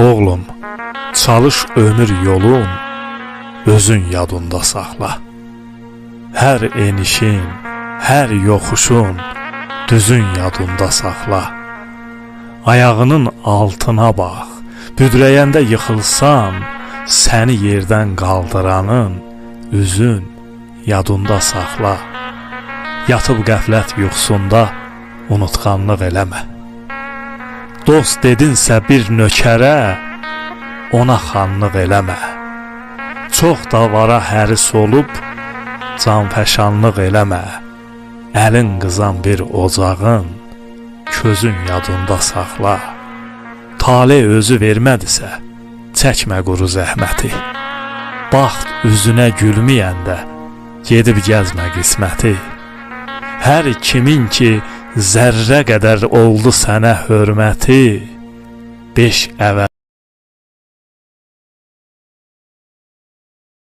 Oğlum, çalış ömür yolun, özün yadında saxla. Hər enişin, hər yoxuşun, düzün yadında saxla. Ayağının altına bax, büdrəyəndə yıxılsan, səni yerdən qaldıranın üzün yadında saxla. Yatıb qəflət yuxusunda unutqanlıq eləmə. Dost dedinsə bir nökərə, ona xanlıq eləmə. Çox davara həris olub, canfəşanlıq eləmə. Əlin qızan bir ocağın, közün yadında saxla. Tale özü vermədisə, çəkmə quru zəhməti. Baxt üzünə gülməyəndə, gedib gəzmə qisməti. Hər kimin ki zərrə qədər oldu sənə hörməti, beş əvəz